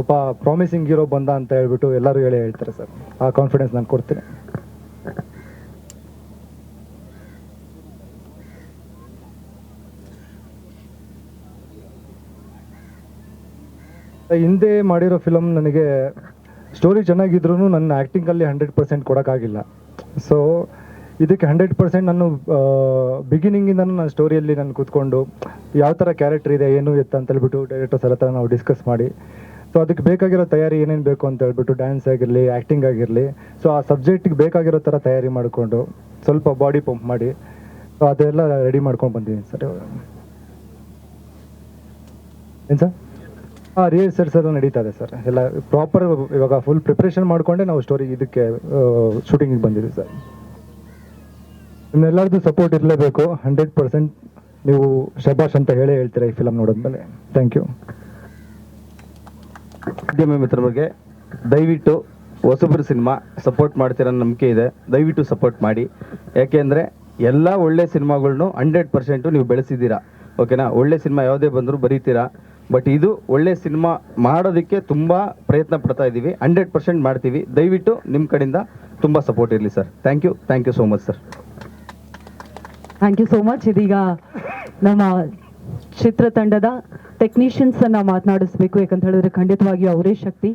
ಒಬ್ಬ ಪ್ರಾಮಿಸಿಂಗ್ ಹೀರೋ ಬಂದ ಅಂತ ಹೇಳ್ಬಿಟ್ಟು ಎಲ್ಲರೂ ಹೇಳಿ ಹೇಳ್ತಾರೆ ಸರ್. ಆ ಕಾನ್ಫಿಡೆನ್ಸ್ ನಾನು ಕೊಡ್ತೀನಿ. ಹಿಂದೆ ಮಾಡಿರೋ ಫಿಲಮ್ ನನಗೆ ಸ್ಟೋರಿ ಚೆನ್ನಾಗಿದ್ರು ನನ್ನ ಆ್ಯಕ್ಟಿಂಗಲ್ಲಿ ಹಂಡ್ರೆಡ್ ಪರ್ಸೆಂಟ್ ಕೊಡೋಕ್ಕಾಗಿಲ್ಲ. ಸೊ ಇದಕ್ಕೆ ಹಂಡ್ರೆಡ್ ಪರ್ಸೆಂಟ್ ನಾನು ಬಿಗಿನಿಂಗಿಂದ ನಾನು ಸ್ಟೋರಿಯಲ್ಲಿ ನಾನು ಕೂತ್ಕೊಂಡು, ಯಾವ ಥರ ಕ್ಯಾರೆಕ್ಟರ್ ಇದೆ, ಏನು ಎತ್ತ ಅಂತ ಹೇಳ್ಬಿಟ್ಟು ಡೈರೆಕ್ಟರ್ ಎಲ್ಲ ಹತ್ರ ನಾವು ಡಿಸ್ಕಸ್ ಮಾಡಿ. ಸೊ ಅದಕ್ಕೆ ಬೇಕಾಗಿರೋ ತಯಾರಿ ಏನೇನು ಬೇಕು ಅಂತ ಹೇಳ್ಬಿಟ್ಟು ಡ್ಯಾನ್ಸ್ ಆಗಿರಲಿ ಆ್ಯಕ್ಟಿಂಗ್ ಆಗಿರಲಿ ಸೊ ಆ ಸಬ್ಜೆಕ್ಟಿಗೆ ಬೇಕಾಗಿರೋ ಥರ ತಯಾರಿ ಮಾಡಿಕೊಂಡು, ಸ್ವಲ್ಪ ಬಾಡಿ ಪಂಪ್ ಮಾಡಿ ಸೊ ಅದೆಲ್ಲ ರೆಡಿ ಮಾಡ್ಕೊಂಡು ಬಂದಿದ್ದೀನಿ ಸರ್ ಏನು ಸರ್? ಹಾಂ ರಿಹರ್ಸಲ್ಸ್ ಎಲ್ಲ ನಡೀತಾ ಇದೆ ಸರ್. ಎಲ್ಲ ಪ್ರಾಪರ್ ಇವಾಗ ಫುಲ್ ಪ್ರಿಪ್ರೇಷನ್ ಮಾಡಿಕೊಂಡೆ ನಾವು ಸ್ಟೋರಿ ಇದಕ್ಕೆ ಶೂಟಿಂಗಿಗೆ ಬಂದಿದ್ದೀವಿ ಸರ್. ನಿಮ್ಮೆಲ್ಲರದ್ದು ಸಪೋರ್ಟ್ ಇರಲೇಬೇಕು. ಹಂಡ್ರೆಡ್ ಪರ್ಸೆಂಟ್ ನೀವು ಶಬಾಷ್ ಅಂತ ಹೇಳೇ ಹೇಳ್ತೀರಾ ಈ ಫಿಲಮ್ ನೋಡಿದ್ಮೇಲೆ ಥ್ಯಾಂಕ್ ಯು ಮಾಧ್ಯಮ ಮಿತ್ರರಿಗೆ ದಯವಿಟ್ಟು ಹೊಸಬ್ರ ಸಿನಿಮಾ ಸಪೋರ್ಟ್ ಮಾಡ್ತೀರ ನಂಬಿಕೆ ಇದೆ. ದಯವಿಟ್ಟು ಸಪೋರ್ಟ್ ಮಾಡಿ. ಯಾಕೆಂದರೆ ಎಲ್ಲ ಒಳ್ಳೆ ಸಿನಿಮಾಗಳನ್ನು ಹಂಡ್ರೆಡ್ ಪರ್ಸೆಂಟು ನೀವು ಬೆಳೆಸಿದ್ದೀರಾ. ಓಕೆನಾ ಒಳ್ಳೆ ಸಿನಿಮಾ ಯಾವುದೇ ಬಂದರೂ ಬರೀತೀರಾ. ಬಟ್ ಇದು ಒಳ್ಳೆ ಸಿನಿಮಾ ಮಾಡೋದಕ್ಕೆ ತುಂಬ ಪ್ರಯತ್ನ ಪಡ್ತಾ ಇದ್ದೀವಿ. ಹಂಡ್ರೆಡ್ ಪರ್ಸೆಂಟ್ ಮಾಡ್ತೀವಿ. ದಯವಿಟ್ಟು ನಿಮ್ಮ ಕಡೆಯಿಂದ ತುಂಬ ಸಪೋರ್ಟ್ ಇರಲಿ sir thank you thank you so much sir thank you so much ಇದೀಗ ನಮ್ಮ ಚಿತ್ರತಂಡದ ಟೆಕ್ನಿಷಿಯನ್ಸ್ ಅನ್ನ ಮಾತನಾಡಿಸ್ಬೇಕು ಯಾಕಂತ ಹೇಳಿದ್ರೆ ಖಂಡಿತವಾಗಿಯೂ ಅವರೇ ಶಕ್ತಿ.